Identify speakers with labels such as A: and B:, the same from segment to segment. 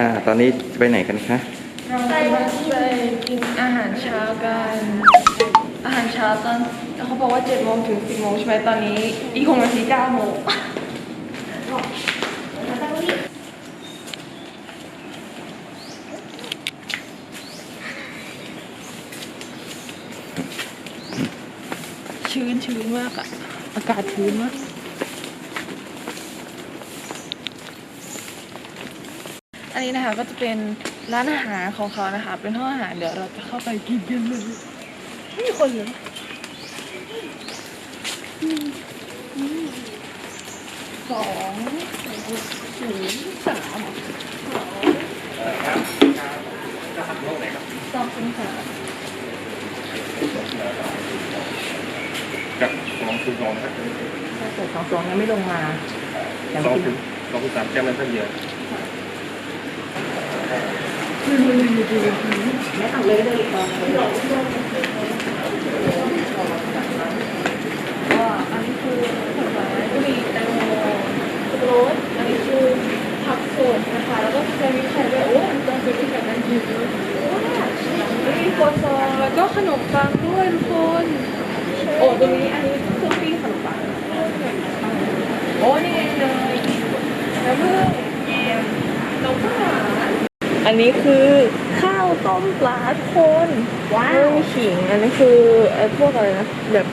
A: ค่ะ ตอนนี้ไปไหนกันคะ
B: เราไปกินอาหารเช้ากัน อาหารเช้าตอนเขาบอกว่า7โมงถึง10โมงใช่ไหมตอนนี้ อีกหกนาที9โมงชื้นชื้นมากอะอากาศชื้นมาก นนี้นะคะก็จะเป็นร้านอาหารของเขานะคะ เป็นห้องอาหารเดี๋ยวเราจะเข้าไปกินกันเลยไม่มีคนเลยอืมอืมสองศูนย์สามสองศูนย์สาม
C: กับสองคูณสองนะครับ
B: ถ้าเกิดสองสองยังไม่ลงมา
C: สองคูณสองคูณสามแก้มนั้นเท่าเดียว
B: ไม่เอาเลยเลยตอนนี้ก็อันนี้คือผลไม้ก็มีแตงโมโรสอันนี้คือผักสดนะคะแล้วก็แซนด์วิชไข่ด้วยโอ้ยตอนแซนด์วิชไข่นั่นดีเลยมีโคซองแล้วก็ขนมปังด้วยทุกคน โอ้ตรงนี้อันนี้เครื่องปิ้งขนมปังโอ้นี่ไงเลยแล้วเพื่อนแยมนมข้าวหวานอั นนี้คือข้าวต้มปลาทุกคนว้าวมีขิง อันนี้คือไอ้พวกอะไรนะแบบ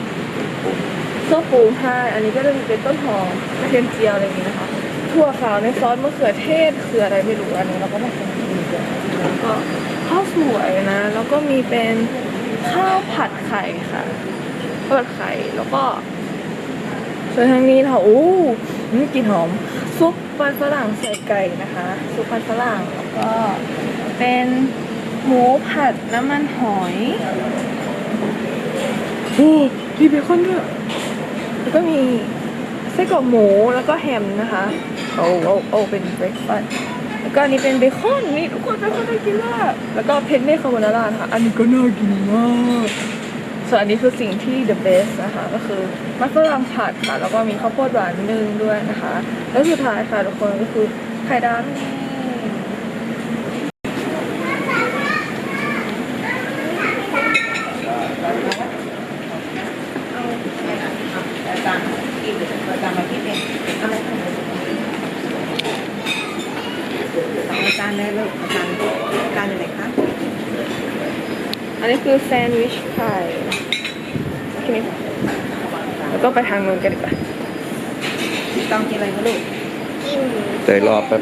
B: เครื่องปรุงให้อันนี้ก็จะมีเป็นต้นหอมกระเทียมเจียวอะไรอย่างนี้นะคะ ถั่วขาวในซอสมะเขือเทศคืออะไรไม่รู้อันนี้เราก็มาทำกินกันแล้วก็ข้าวสวยนะ แล้วก็มีเป็นข้าวผัดไข่ค่ะทอดไข่แล้วก็ส่วนทางนี้นะคะอู้นี่กลิ่นหอมซุปมันฝรั่งใส่ไก่นะคะซุปมันฝรั่งแล้ว ก็เป็นหมูผัดน้ำมันหอย โอ้มีเบคอนด้วย แล้วก็มีไส้กรอกหมูแล้วก็แฮมนะคะ โอ้โอ้โอ้เป็นเบรคฟาสต์แล้วก็อันนี้เป็นเบคอนนี่ทุกคนเบคอนน่ากินมากแล้วก็เพนเน่คาโบนาร่านะคะ อันนี้ก็น่ากินมากส่วนอันนี้คือสิ่งที่ the best นะคะ ก็คือมัสรั่งผัดค่ะ แล้วก็มีข้าวโพดหวานนึ่งด้วยนะคะ แล้วสุดท้ายค่ะทุกคนก็คือไข่ดาวนี่อันนี้คือแซนด์วิชไข่โอเคแล้วก็ไปทางนู้นกันดีกว่า
D: ต้องกินอะไรคะลูก
E: กิน
A: เตยรอบแป๊บ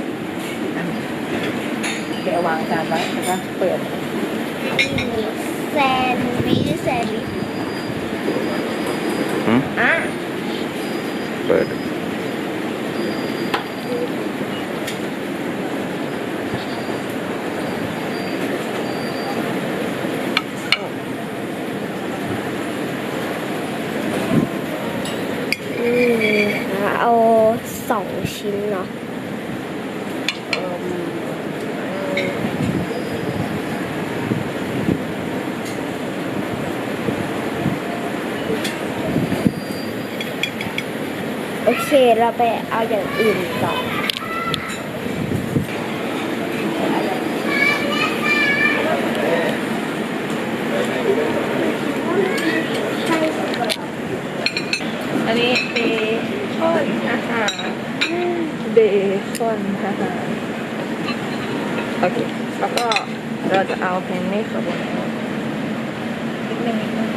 D: เดี๋ยววางจานไว้นะคะเปิด
E: แซนด์วิชแซนด์วิช
A: หืม
E: อะ
A: เปิด
E: อืมเอาส องชิ้นเนาะโอเค เราไปเอาอย่างอื่นก่อน
B: อันนี้เบคอนอาหารเบคอนอาหารโอเค แล้วก็ เราจะเอาเพนเน่คาโบนาร่านิดนึงนิดนึง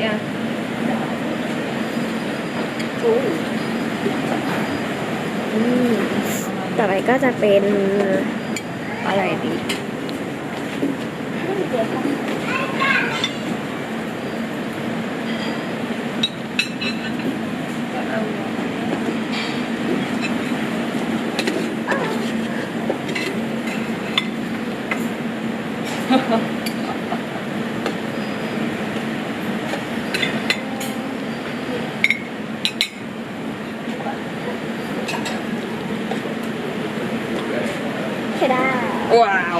B: Yeah.
E: อืมต่อไปก็จะเป็นอะไรดี ใช่ได้
B: ว้าว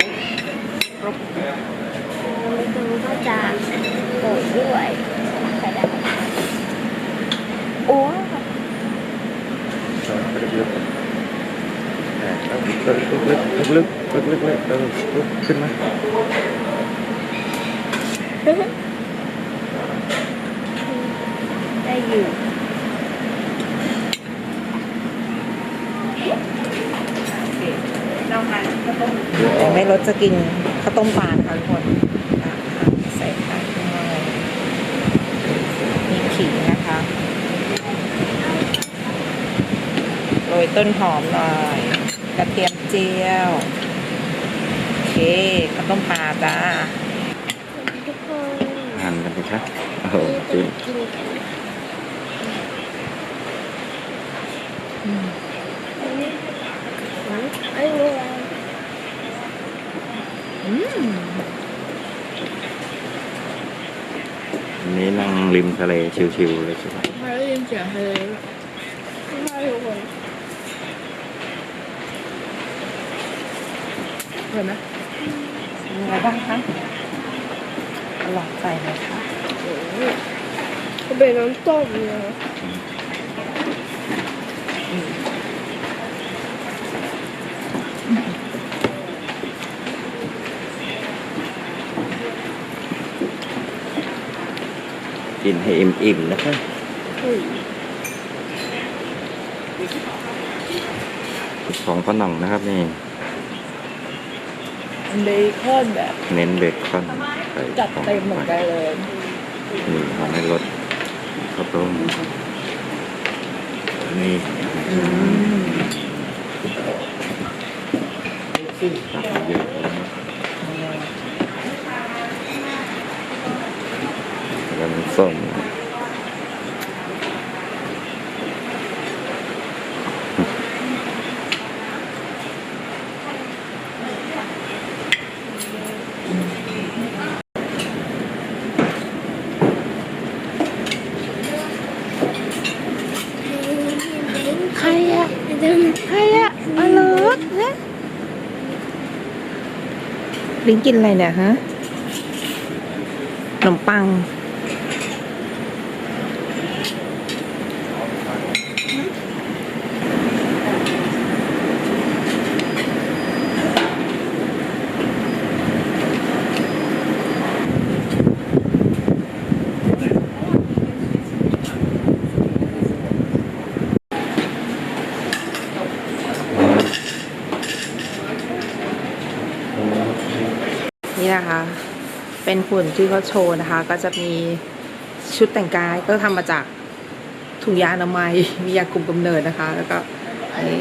C: Ada dia.
A: ลึกลึกลึกลึกลึกลึกเออลุกขึ้นมา
E: ได้อยู่
D: น้องมันข้าวต้มแต่ไม่ลดจะกินข้าวต้มปลานะคะทุกคนอะใส่ไข่ข้างในมีขิงนะคะโรยต้นหอมหน่อย กระเทียมเจียวโอเค ข้าวต้มปลาจ้า
E: ทุกคน
A: หั่นกันสิครับโอ้โหจริง
E: กินกันอันนี้อะไร
D: อืม
A: อันนี้นั่งริมทะเลชิวๆเลยใช่ไหม
B: ไม่ได้ยินเสียงทะเล
E: ไม่ทุกคน
B: เห็นไหม
D: เป็นไง บ้างคะอร่อยใจไหมคะ
E: มันเป็นน้ำต้มเนะ
A: กินให้อิ่มๆนะครับ
E: อุ้ย
A: ของฝรั่งนะครับนี่
B: เบคอนแบบ
A: เน้นเบคอนใส่
B: จัดเต็มเหมือนกันเลย
A: นี่ทำให้รสข้าวต้มนี่ตักเยอะแล้วมันส้ม
E: ใครอะใครอะอร่อยฮะ
D: ลิงกินอะไรเนี่ยฮะขนมปัง นี่นะคะ เป็นหุ่นที่เขาโชว์นะคะ ก็จะมีชุดแต่งกายก็ทำมาจากถุงยางอนามัยมียาคุมกำเนิดนะคะ แล้วก็นี่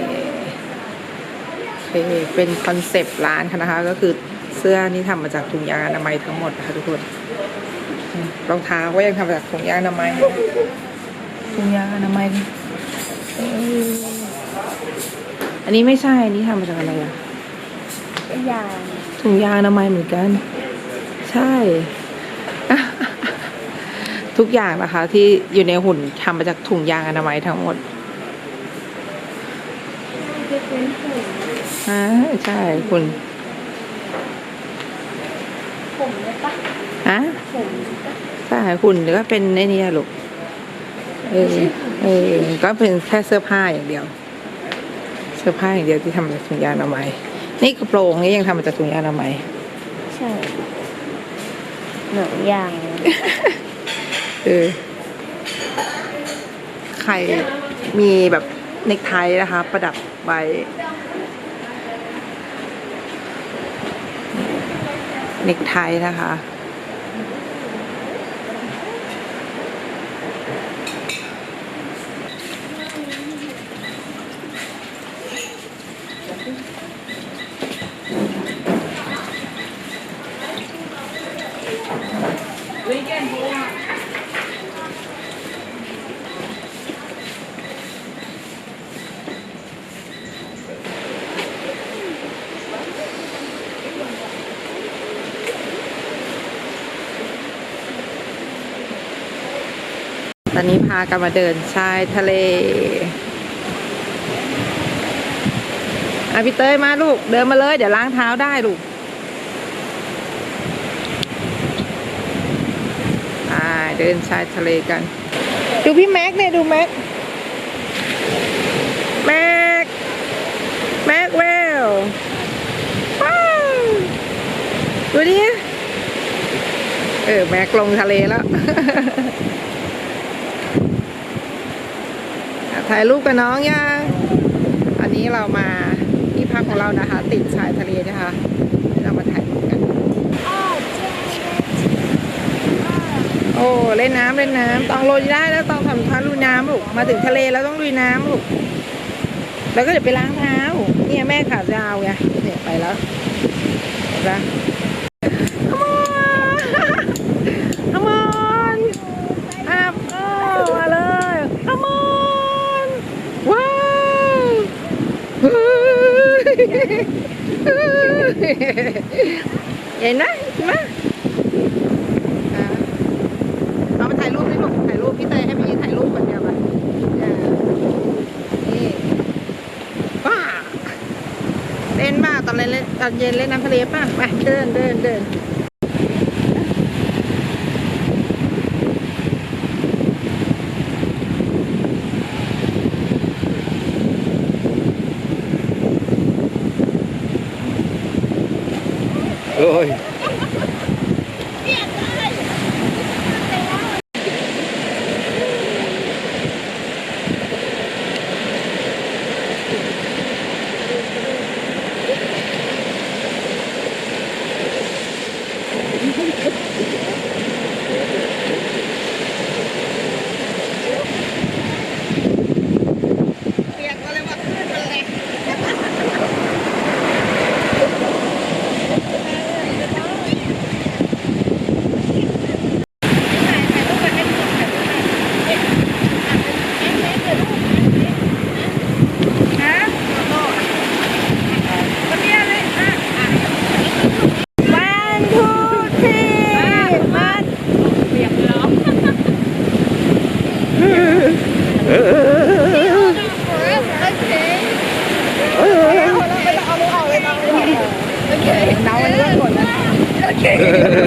D: เป็นเป็นคอนเซปต์ร้านค่ะนะคะ ก็คือเสื้อนี่ทำมาจากถุงยางอนามัยทั้งหมดนะคะทุกคนรองเท้าก็ยังทำมาจากถุงยางอนามัยนะคะถุงยางอนามัยเอออันนี้ไม่ใช่อันนี้ทำมาจากอะไรอะ
E: อย่าง
D: ถุงยางอนามัยเหมือนกัน ใช่ ทุกอย่างนะคะ ที่อยู่ในหุ่นทำมาจากถุงยางอนามัยทั้งหมด
E: จะเป็นผม
D: อ่าใช่คุณ
E: ผมเลยปะ
D: ฮะ
E: ผมปะ
D: ใช่คุณก็เป็นไอ้นี่ลูกเออเออก็เป็นแค่เสื้อผ้าอย่างเดียว เสื้อผ้าอย่างเดียวที่ทำมาจากถุงยางอนามัยนี่กระโปรงนี่ยังทำมาจากถุงยางอนามัย
E: ใช่ หนังยาง
D: เออใครมีแบบเนกไทนะคะ ประดับไว้ เนกไทนะคะ อนนี้พากันมาเดินชายทะเลอะพี่เต้ยมาลูก เดินมาเลย เดี๋ยวล้างเท้าได้ลูกเดินชายทะเลกัน ดูพี่แม็กเนี่ยดูแม็ก แม็ก แม็กเวลว้าวดูดิ เออ แม็กลงทะเลแล้ว อะ ถ่ายรูปกับน้องยังอันนี้เรามาที่พักของเรานะคะ ติดชายทะเลนะคะ เรามาถ่ายรูปกัน โอ้เล่นน้ำเล่นน้ำต้องลงได้แล้วต้องทำท่าลุยน้ำลูกมาถึงทะเลแล้วต้องลุยน้ำลูกแล้วก็เดี๋ยวไปล้างเท้าเนี่ยแม่ขาดยาวไงเนี่ยไปแล้วเห็นปะ Come on Come on อับเออมาเลย Come on ว้าวเฮ้ย เห็นไหมเห็นไหมอะเอาไปถ่ายรูปดิลูกถ่ายรูปพี่เตยให้พี่ถ่ายรูปก่อนเดียวไปนี่ว้าเล่นบ้าตอนเล่นตอนเย็นเล่นน้ำทะเลป้าไปเดินเดินเดิน
A: Okay.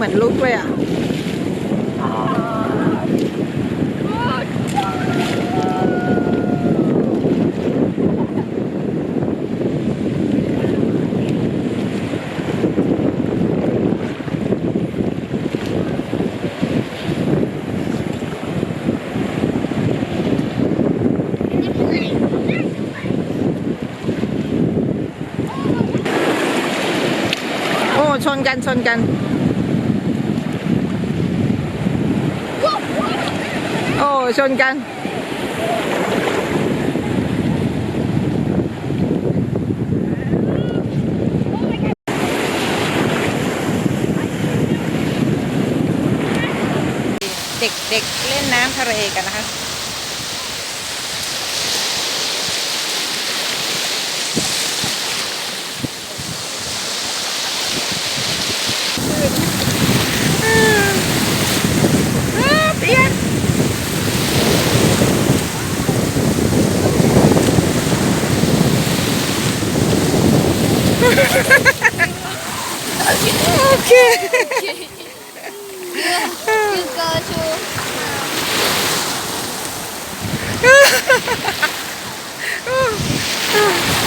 E: เอ
D: งนะแต่เหมือนลุกเลยอะ โอ้ ชนกันชนกันโอ้ชนกันเด็กๆเล่นน้ำทะเลกันนะคะ
E: oh.